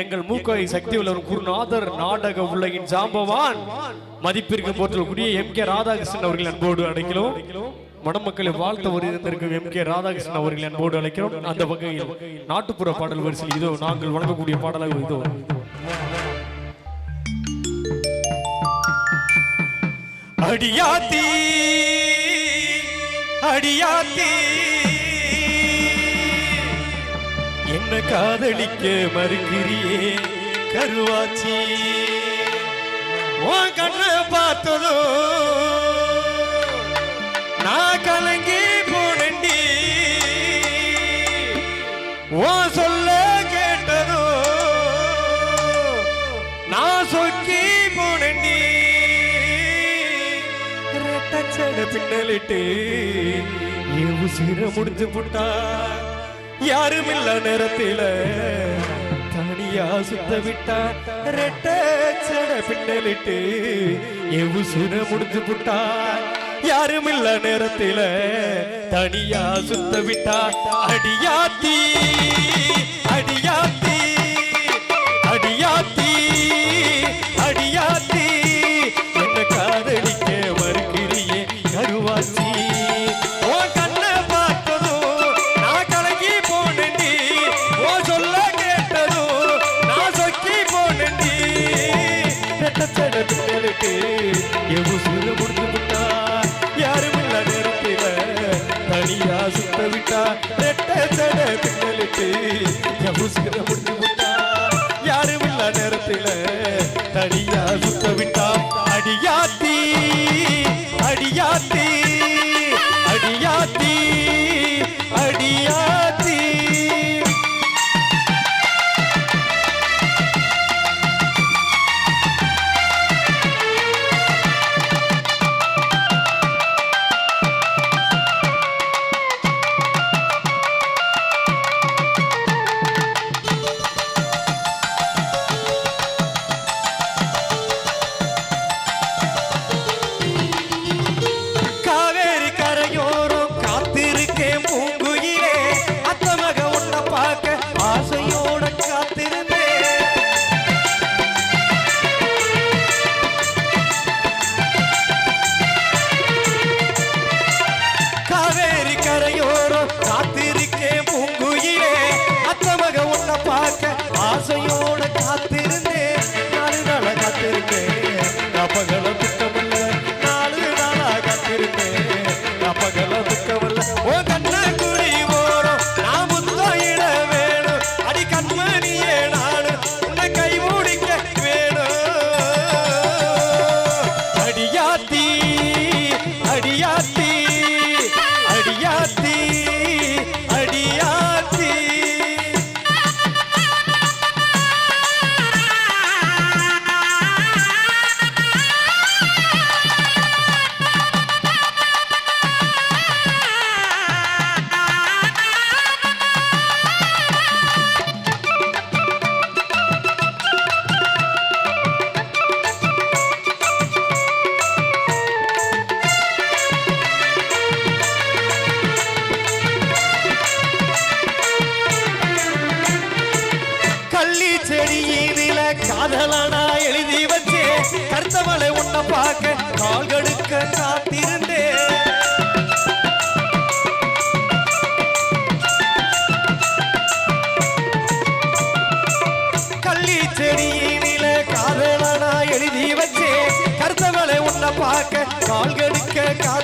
எங்கள் மூக்காய் சக்தி உள்ளவர் குருநாதர் நாடக உலகின் ஜாம்பவான் மதிப்பிற்கு போற்றக்கூடிய எம் கே ராதாகிருஷ்ணன் அவர்கள் அன்போடு அழைக்கிறோம். மணமக்களை வாழ்த்த வருகின்றிருக்கும் எம் கே ராதாகிருஷ்ணன் அவர்கள் அன்போடு அழைக்கிறோம். அந்த வகையில் நாட்டுப்புற பாடல் வரிசையில் இதோ நாங்கள் வழங்கக்கூடிய பாடலாக இதோ. அடியாத்தி அடியாத்தி. என்ன காதலிக்க மறுக்கிறியே கருவாச்சி. உன் கண்ணை பார்த்ததோ நான் கலங்கி போனண்டி உன் சொல்ல கேட்டதோ நான் சொக்கி போனண்டி ரெட்டச்சட பின்னலிட்டு எவ்வளவு உசிர முடிஞ்சு புட்டா யாரும் இல்ல நேரத்தில. தனியா சுத்த விட்டா ரெட்ட பின்னலிட்டு என் உசிர முடிஞ்சு புட்டா. யாரும் இல்ல நேரத்தில. தனியா சுத்த விட்டா அடியாத்தி. காதலானா எழுதி வச்சே. கருத்தவளை உன்னை பார்க்க கால்கடுக்க காத்திருந்தேன் கள்ளி செடியில காதலானா எழுதி வச்சே. கருத்தவளை உன்னை பார்க்க கால்கடுக்க கடுக்க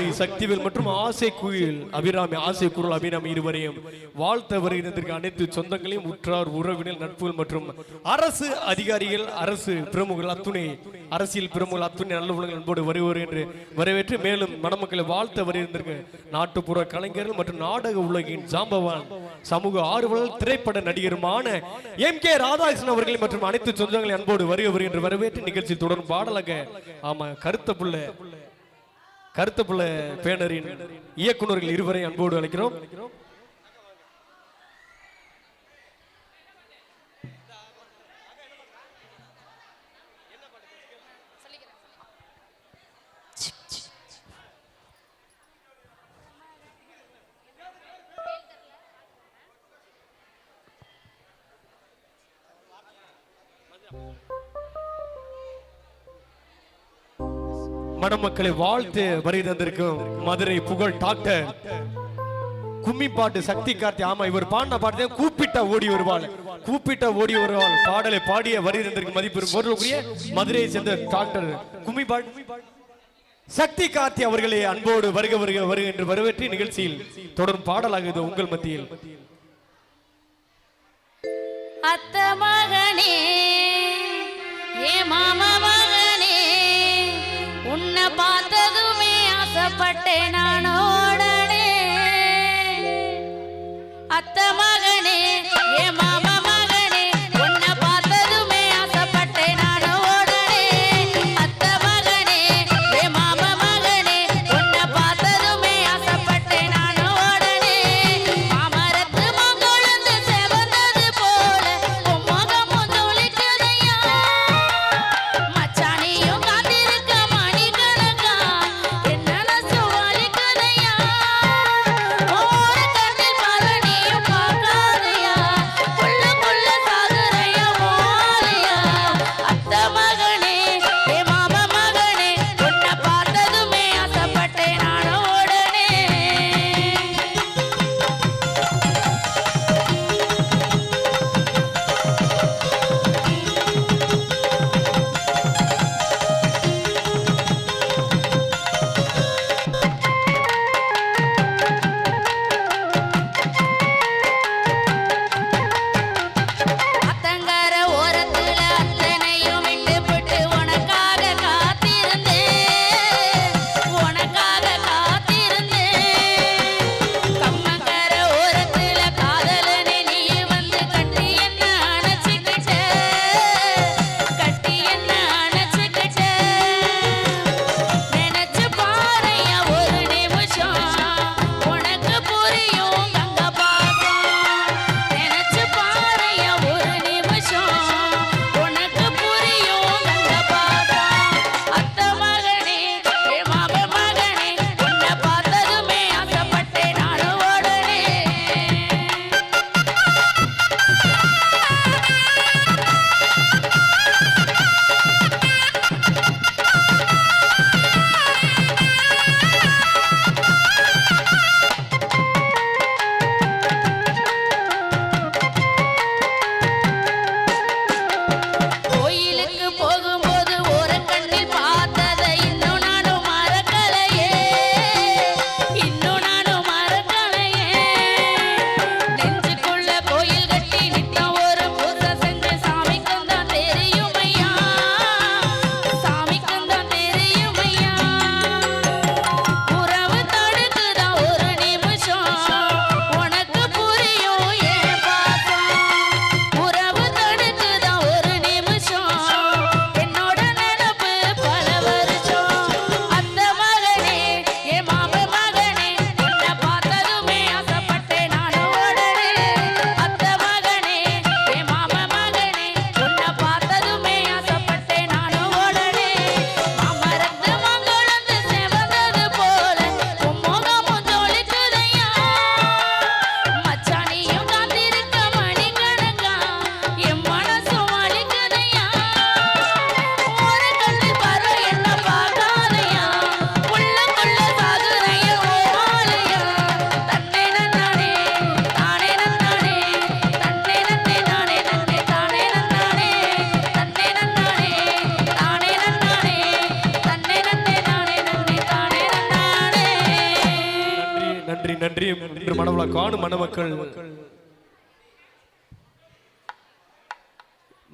மணமக்கள் சக்திவேல் மற்றும் ஆசை குயில் அபிராமி ஆசை குரல் அபிராமி இருவரையும் வாழ்த்த வருகிறதற்கு அனைத்து சொந்தங்களையும் உற்றார் உறவினர் நட்புகள் மற்றும் அரசு அதிகாரிகள் அரசு பிரமுகர்கள் அத்துணை அரசியல் பிரமுகர்கள் அத்துணை நல்ல உலகங்கள் அன்போடு வருவோர் என்று வரவேற்று மேலும் மணமக்களை வாழ்த்த வருகிறதற்கு நாட்டுப்புற கலைஞர்கள் மற்றும் நாடக உலகின் ஜாம்பவான் சமூக ஆர்வலர் திரைப்பட நடிகருமான எம் கே ராதாகிருஷ்ணன் அவர்கள் மற்றும் அனைத்து சொந்தங்களை அன்போடு வருகிறவர் என்று வரவேற்று நிகழ்ச்சி தொடரும் பாடலாக ஆமா கருத்த புள்ள கருத்த பேனரின் இயக்குனர்கள் இருவரை அன்போடு அழைக்கிறோம். மணமக்களை வாழ்த்து வருகை தந்திருக்கும் மதுரை புகழ் டாக்டர். கும்மி பாட்டு சக்தி கார்த்தி ஆமா இவர் பாடின பாட்டு கூப்பிட்ட ஓடி வருவாள். கூப்பிட்ட ஓடி வருவாள். பாடலை பாடிய வருகை தந்திருக்கும் மதிப்பு பொருளுக்குரிய மதுரையை சேர்ந்த டாக்டர் கும்மி பாட்டு சக்தி கார்த்தி அவர்களே அன்போடு வருக வருக வருக என்று வரவேற்றி நிகழ்ச்சியில் தொடரும் பாடலாகுது உங்கள் மத்தியில். அத்த மகனே ஏ மாமா பார்த்ததுமே ஆசைப்பட்டேன் நானோடனே அத்த மகனே நன்றி இன்று காணும் மணமக்கள்.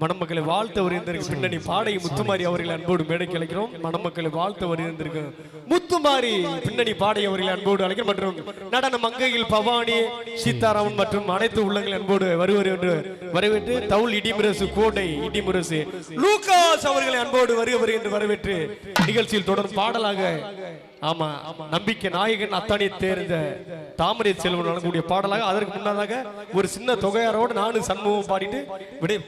மணமக்களை வாழ்த்த வருகின்றிருக்கும் பின்னணி பாடகி முத்துமாரி அவர்களை அன்போடு மேடைக்கு அழைக்கிறோம். மணமக்களை வாழ்த்த வருகின்றிருக்கும் முத்துமாரி பின்னணி பாடகி அவர்களை அன்போடு அழைக்கிறோம். மற்றும் நடன மங்கையில் பவானி சீதாராமன் மற்றும் அனைத்து உள்ளங்கள் அன்போடு வருவர் என்று வரவேற்று தவுள் இடிமுரசு கோடை இடிமுரசு லூகாஸ் அவர்களை அன்போடு வருவர் என்று வரவேற்று நிகழ்ச்சியில் தொடர் பாடலாக ஆமா நம்பிக்கை நாயகன் அத்தானி தேர்ந்த தாமரை செல்வன் வழங்கக்கூடிய பாடலாக அதற்கு முன்னதாக ஒரு சின்ன தொகையாரோடு நானும் சண்முகம் பாடிட்டு விடை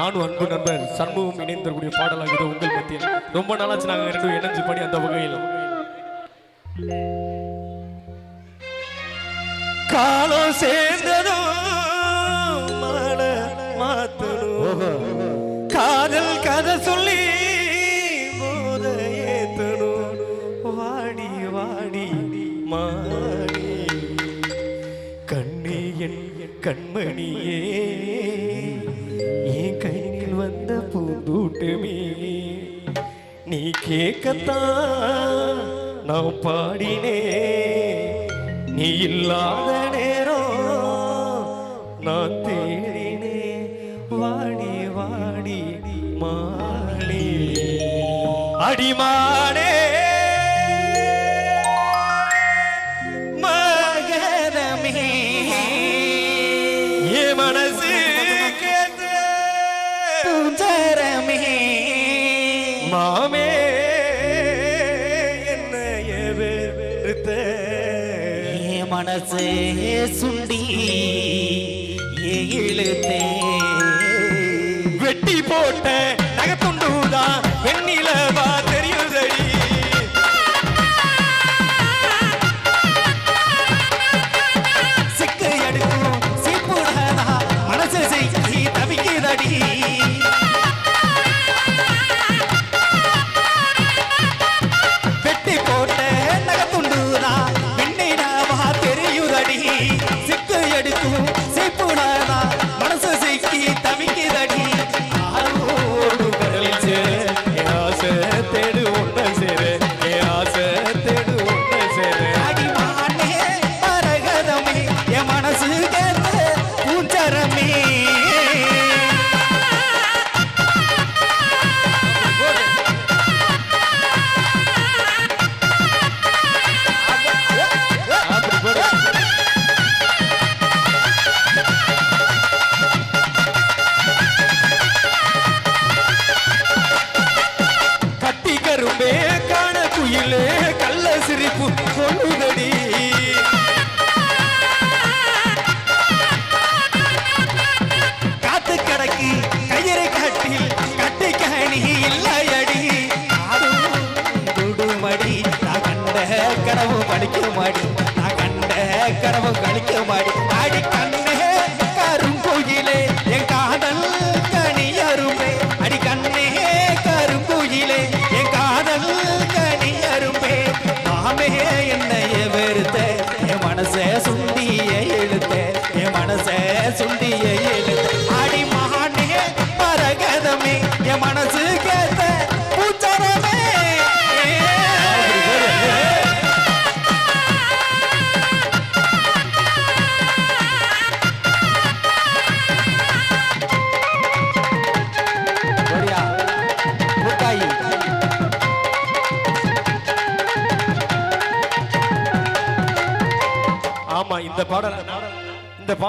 நானும் அன்பு நண்பர் சண்முகம் இணைந்திருக்கூடிய பாடலாக இது உங்கள் மத்தியில். ரொம்ப நாளாச்சு நாங்க ரெண்டும் இணைஞ்சு பண்ணி அந்த வகையில். காலம் சேர்ந்ததும் காதல் கதை சொல்லி வாடி வாடி மாடி கண்ணே என் கண்மணியே. பூந்தூட்டுமே நீ கேட்கத்தான் நான் பாடினே நீ இல்லாத நேரம் நான் தேடினே வாடி வாடி மாடி அடிமானே மனசே சுண்டி ஏ இழுத்தே. வெட்டி போட்ட நகத்துண்டுதான்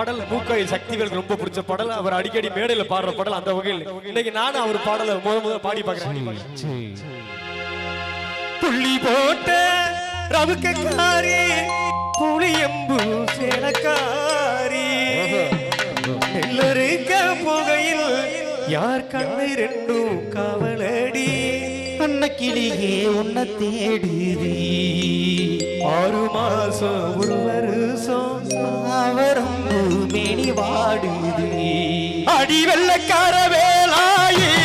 பாடல் மூக்காய் சக்திகளுக்கு ரொம்ப பிடிச்ச பாடல். அவர் அடிக்கடி மேடையில பாடுற பாடல் அந்த வகையில். இன்னைக்கு நானும் அவர் பாடலை முத முத பாடி பார்க்கிறேன். புள்ளி போட்ட ரவுக்கக்காரி புளியம்பு சேலக்காரி. எல்லருக்க புகையில் யார் கண்ணு ரெண்டும் கவலடி. அன்னக்கிளியே உன்னை தேடுதி ஆறு மாசம் ஒரு வருஷம். அவரும் மேனி வாடுதி. அடி வெள்ளக்கார வேலாயி.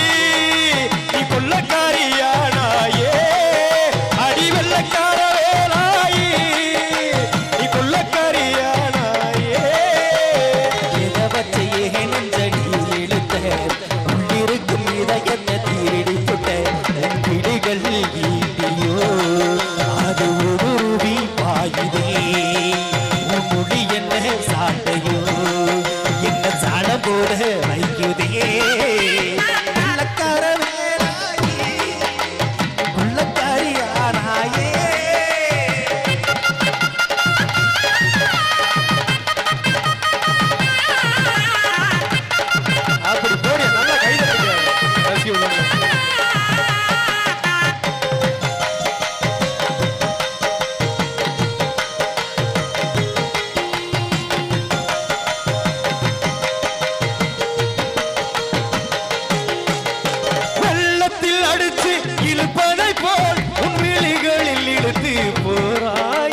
கழுத்தில் அடிச்சு இழுப்பதை போல் உன் விழிகளில் இழுத்து போறாயே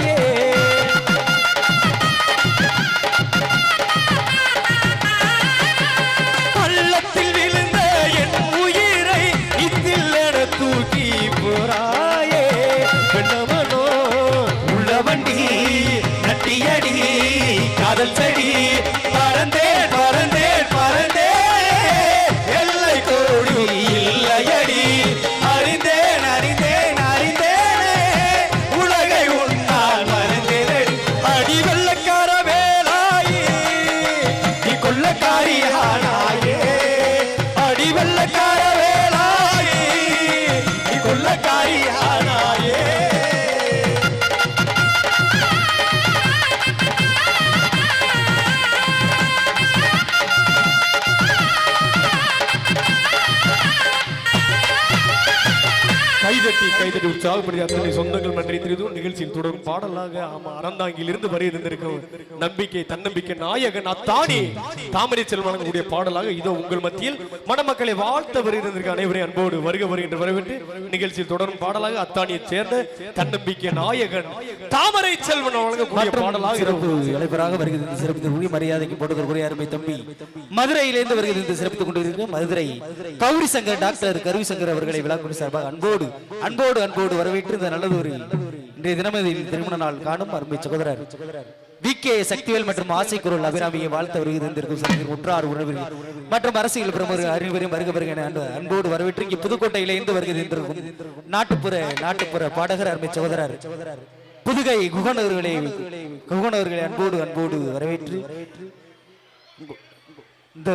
கைதட்டி கைதட்டி உற்சாகப்படுத்தி அத்தனை சொந்தங்கள் நன்றி தெரிவித்தும் நிகழ்ச்சியில் தொடரும் பாடலாக ஆமா அறந்தாங்கில் இருந்து வரை இருந்திருக்கும் நம்பிக்கை தன்னம்பிக்கை நாயகன் அத்தானி தாமரை செல்வன் வழங்கக்கூடிய பாடலாக இதோ உங்கள் மத்தியில் மணமக்களை வாழ்த்த வருகிறதற்கு அனைவரையும் அன்போடு வருக வருகின்ற வரவேற்று நிகழ்ச்சியில் தொடரும் பாடலாக அத்தானியை சேர்ந்த தன்னம்பிக்கை நாயகன் தாமரை செல்வன் வழங்கக்கூடிய பாடலாக சிறப்பு இதோ இளைப்பராக வருகிறது சிறப்பு மரியாதைக்கு போட்டுக்கக்கூடிய அருமை தம்பி மதுரையிலிருந்து வருகிறது சிறப்பித்துக் கொண்டிருக்க மதுரை கௌரி சங்கர் டாக்டர் கருவி சங்கர் அவர்களை விழாக்குடி சார்பாக அன்போடு அன்போடு அன்போடு வரவேற்று இந்த நல்லது ஒரு இன்றைய தினமதில் திருமண நாள் காணும் அருமை சகோதரர். வி கே சக்திவேல் மற்றும் ஆசை குரல் அபிராமியை வாழ்த்த வருகிறது உற்றார் உறவினர் மற்றும் அரசியல் பிரமுகர் அறிவரையும் வருக வருக அன்பு- அன்போடு வரவேற்று இங்கே புதுக்கோட்டையிலிருந்து வருகிறது என்று நாட்டுப்புற நாட்டுப்புற பாடகர் அருமை சகோதரர். புதுகை குகனவர்களை குகனவர்களை அன்போடு அன்போடு வரவேற்று இந்த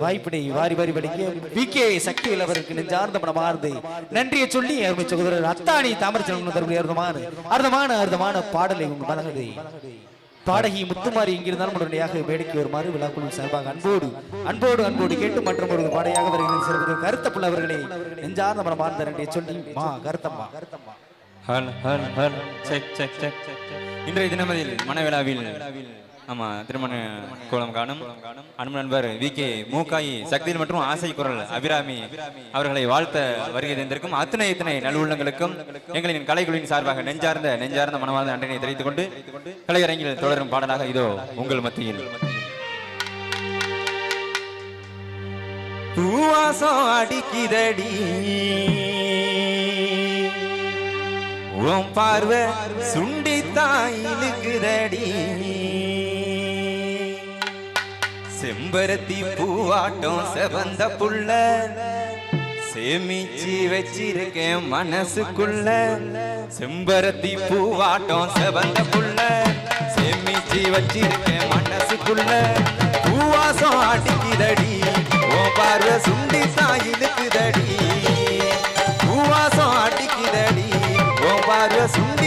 வாய்ப்பினை வாரி வாரி படிக்க வி கே சக்திவேல் அவருக்கு நெஞ்சார்ந்த மனமார்ந்து நன்றியை சொல்லி அருமை சகோதரர் அத்தானி தாமரச்சலம் தரக்கூடிய அர்த்தமான அர்த்தமான அர்த்தமான பாடலை உங்கள் மலகதை பாடகி முத்துமாரி இங்கிருந்தாலும் உடனடியாக வேடிக்கை வருமாறு விழாக்குழு சார்பாக அன்போடு அன்போடு அன்போடு கேட்டு மற்றும் ஒரு பாடையாக வருகிறேன். சிறப்பு கருத்தப்புள்ள அவர்களை நெஞ்சார்ந்த மனமார்ந்த நன்றியை சொல்லி மா கருத்தம்மா. கருத்தம்மா இன்றைய தினமதியில் மனவிழாவில் ஆமா திருமண கோலம் காணும் அன்பு நண்பர் வி. கே. மூக்காயி சக்தியில் மற்றும் ஆசை குரல் அபிராமி அவர்களை வாழ்த்த வருகை தந்திருக்கும் அத்தனை இத்தனை நல்லுள்ளங்களுக்கும் எங்களின் கலைக்குழுவின் சார்பாக நெஞ்சார்ந்த நெஞ்சார்ந்த மனமார்ந்த நன்றினை தெரிவித்துக் கொண்டு கலையரங்கில் தொடரும் பாடலாக இதோ உங்கள் மத்தியில். பூவாசம் அடிக்குதடி. உன் பார்வை சுண்டித்தான் இழுக்குதடி. செம்பருத்தி பூவாட்டம் செவந்த புள்ள. சேமிச்சு வச்சிருக்கேன் மனசுக்குள்ள. செம்பருத்தி பூவாட்டம் செவந்த புள்ள. சேமிச்சு வச்சிருக்கேன் மனசுக்குள்ள. பூவாசம் அடிக்குதடி. ஓ பார்வை சுண்டி சாயிலுக்குதடி பூவாசம் அடிக்குதடி. ஓ பார்வை சுண்டி